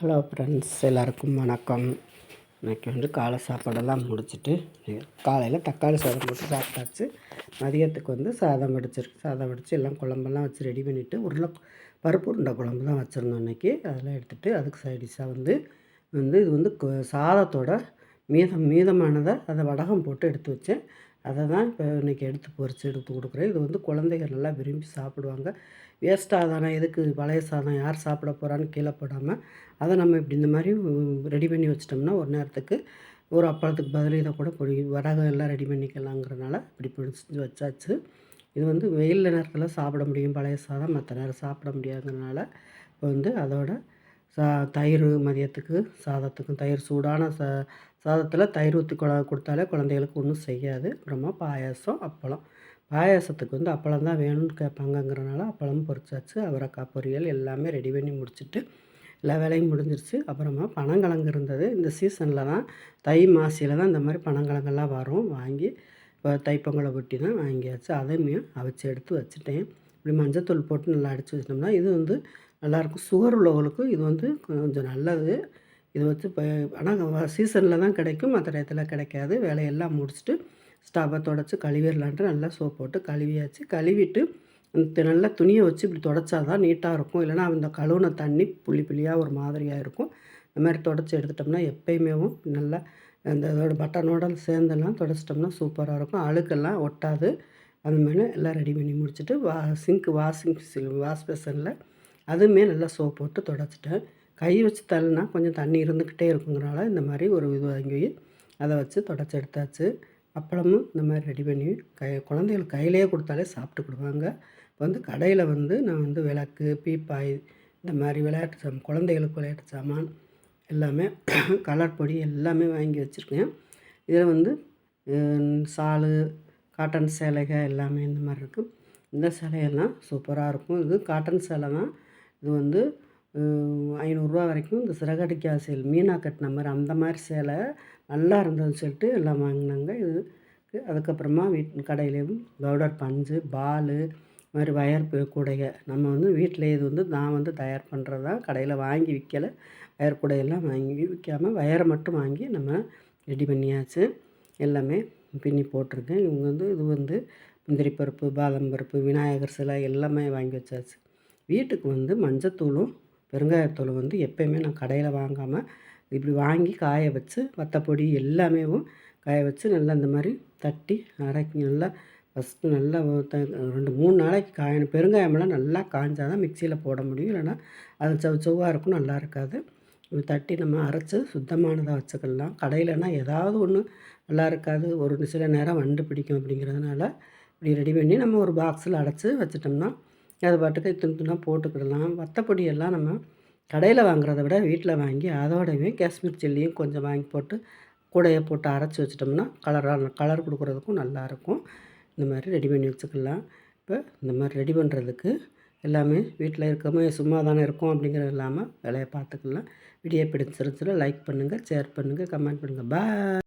Hello friends எல்லாருக்கும் வணக்கம். இன்றைக்கி வந்து காலை சாப்பாடெல்லாம் முடிச்சுட்டு காலையில் தக்காளி சாதம் போட்டு சாப்பிட்டாச்சு. மதியத்துக்கு வந்து சாதம் வடிச்சிருக்கு சாதம் வடித்து எல்லாம் குழம்பெல்லாம் வச்சு ரெடி பண்ணிவிட்டு உருளை பருப்பு உருண்டை குழம்பு தான் வச்சுருந்தோம் இன்றைக்கி அதெல்லாம் எடுத்துகிட்டு அதுக்கு சைடிஷாக வந்து வந்து இது வந்து சாதத்தோட மீதம் மீதமானதை அதை வடகம் போட்டு எடுத்து வச்சேன். அதை தான் இப்போ இன்றைக்கி எடுத்து பொறிச்சு எடுத்து கொடுக்குறேன். இது வந்து குழந்தைங்க நல்லா விரும்பி சாப்பிடுவாங்க. வேஸ்ட்டாக தானே எதுக்கு பழைய சாதம் யார் சாப்பிட போகிறான்னு கீழே போடாமல் அதை நம்ம இப்படி இந்த மாதிரி ரெடி பண்ணி வச்சிட்டோம்னா ஒரு நேரத்துக்கு ஒரு அப்பளத்துக்கு பதில் இதை கூட பொடி வடகம் எல்லாம் ரெடி பண்ணிக்கலாங்கிறனால இப்படி பிடிச்சி வச்சாச்சு. இது வந்து வெயில் நேரத்தில் சாப்பிட முடியும் பழைய சாதம் மற்ற நேரம் சாப்பிட முடியாதுங்கிறனால இப்போ வந்து அதோட சா தயிர் மதியத்துக்கு சாதத்துக்கும் தயிர் சூடான சா சாதத்தில் தயிர் ஊற்றி கொ கொடுத்தாலே குழந்தைகளுக்கு ஒன்றும் செய்யாது. அப்புறமா பாயாசம் அப்பளம். பாயாசத்துக்கு வந்து அப்பளம் தான் வேணும்னு கேட்பாங்கங்கிறனால அப்பளம் பொரிச்சாச்சு. அவரைக்காய் பொரியல் எல்லாமே ரெடி பண்ணி முடிச்சுட்டு எல்லா வேலையும் முடிஞ்சிருச்சு. அப்புறமா பனங்கிழங்கு இருந்தது. இந்த சீசனில் தான் தை மாசியில் தான் இந்த மாதிரி பனங்கிழங்கெல்லாம் வரும். வாங்கி இப்போ தைப்பொங்கலை ஒட்டி தான் வாங்கியாச்சு. அதையுமே அவிச்சு எடுத்து வச்சுட்டேன். இப்படி மஞ்சத்தூள் போட்டு நல்லா அடித்து வச்சிட்டோம்னா இது வந்து நல்லாயிருக்கும். சுகர் உள்ளவங்களுக்கும் இது வந்து கொஞ்சம் நல்லது. இது வச்சு இப்போ ஆனால் சீசனில் தான் கிடைக்கும். மற்ற டயத்தில் கிடைக்காது. வேலையெல்லாம் முடிச்சுட்டு ஸ்டவ்வை தொடச்சி கழுவிடலான்ட்டு நல்லா சோப் போட்டு கழுவியாச்சு. கழுவிட்டு இந்த நல்லா துணியை வச்சு இப்படி தொடச்சா தான் நீட்டாக இருக்கும். இல்லைனா அந்த கழுவுன தண்ணி புள்ளி புள்ளியாக ஒரு மாதிரியாக இருக்கும். இந்த மாதிரி தொடச்சி எடுத்துட்டோம்னா எப்பயுமேவும் நல்லா அந்த இதோட பட்டனோட சேர்ந்தெல்லாம் தொடச்சிட்டோம்னா சூப்பராக இருக்கும். அழுக்கெல்லாம் ஒட்டாது. அந்த மாதிரி எல்லாம் ரெடி பண்ணி முடிச்சுட்டு வா சிங்க் வாஷிங் வாஷ் பேசனில் அதுவுமே நல்லா சோப் போட்டு தொடச்சிட்டேன். கை வச்சு தள்ளினா கொஞ்சம் தண்ணி இருந்துக்கிட்டே இருக்குங்கிறனால இந்த மாதிரி ஒரு இது வாங்கி அதை வச்சு தொடச்சி எடுத்தாச்சு. அப்பளமும் இந்த மாதிரி ரெடி பண்ணி கை குழந்தைகள் கையிலேயே கொடுத்தாலே சாப்பிட்டுக்கிடுவாங்க இப்போ வந்து கடையில் வந்து நான் வந்து விளக்கு பீப்பாய் இந்த மாதிரி விளையாட்டு சாமான் குழந்தைகளுக்கு விளையாட்டு சாமான் எல்லாமே கலர் பொடி எல்லாமே வாங்கி வச்சுருக்கேன். இதில் வந்து ஷாலு காட்டன் சேலைகள் எல்லாமே இந்த மாதிரி இருக்குது இந்த சேலையெல்லாம் சூப்பராக இருக்கும். இது காட்டன் சேலை தான். இது வந்து ஐநூறுரூவா வரைக்கும் இந்த சிறகடிக்கா சேல் மீனா கட்டின மாதிரி அந்த மாதிரி சேலை நல்லா இருந்ததுன்னு சொல்லிட்டு எல்லாம் வாங்கினாங்க. இது அதுக்கப்புறமா வீட் கடையிலேயும் பவுடர் பஞ்சு பால் இது மாதிரி வயர் கூடைய நம்ம வந்து வீட்டில் இது வந்து நான் வந்து தயார் பண்ணுறது தான் கடையில் வாங்கி விற்கலை வயர் கூடையெல்லாம் வாங்கி விற்காமல் வயரை மட்டும் வாங்கி நம்ம ரெடி பண்ணியாச்சு. எல்லாமே பின்னி போட்டிருக்கேன். இவங்க வந்து இது வந்து முந்திரி பருப்பு பாதாம் பருப்பு விநாயகர் சிலை எல்லாமே வாங்கி வச்சாச்சு. வீட்டுக்கு வந்து மஞ்சத்தூளும் பெருங்காயத்தூளும் வந்து எப்போயுமே நான் கடையில் வாங்காமல் இப்படி வாங்கி காய வச்சு வத்தப்பொடி எல்லாமேவும் காய வச்சு நல்லா இந்த மாதிரி தட்டி அரைக்கி நல்லா ஃபஸ்ட்டு நல்லா ரெண்டு மூணு நாளைக்கு காயணும். பெருங்காயமெல்லாம் நல்லா காய்ஞ்சால் தான் மிக்சியில் போட முடியும். இல்லைன்னா அது சவ் செவ்வாக இருக்கும் நல்லா இருக்காது. தட்டி நம்ம அரைச்சி சுத்தமானதாக வச்சுக்கலாம். கடையிலனா ஏதாவது ஒன்று நல்லா இருக்காது. ஒரு சில நேரம் வண்டு பிடிக்கும் அப்படிங்கிறதுனால இப்படி ரெடி பண்ணி நம்ம ஒரு பாக்ஸில் அடைச்சி வச்சிட்டோம்னா அது பாட்டுக்கு துணி துணாக போட்டுக்கிடலாம். வத்தப்பொடியெல்லாம் நம்ம கடையில் வாங்குறத விட வீட்டில் வாங்கி அதோடவே காஷ்மீர் சில்லியும் கொஞ்சம் வாங்கி போட்டு கூடையை போட்டு அரைச்சி வச்சிட்டோம்னா கலராக கலர் கொடுக்குறதுக்கும் நல்லாயிருக்கும் இந்த மாதிரி ரெடி பண்ணி வச்சுக்கலாம். இப்போ இந்த மாதிரி ரெடி பண்ணுறதுக்கு எல்லாமே வீட்டில் இருக்கமே சும்மா தானே இருக்கோம் அப்படிங்கிறது இல்லாமல் வேலையை பார்த்துக்கலாம். வீடியோ பிடிச்சிருச்சுன்னா லைக் பண்ணுங்கள் ஷேர் பண்ணுங்கள் கமெண்ட் பண்ணுங்கள் பாய்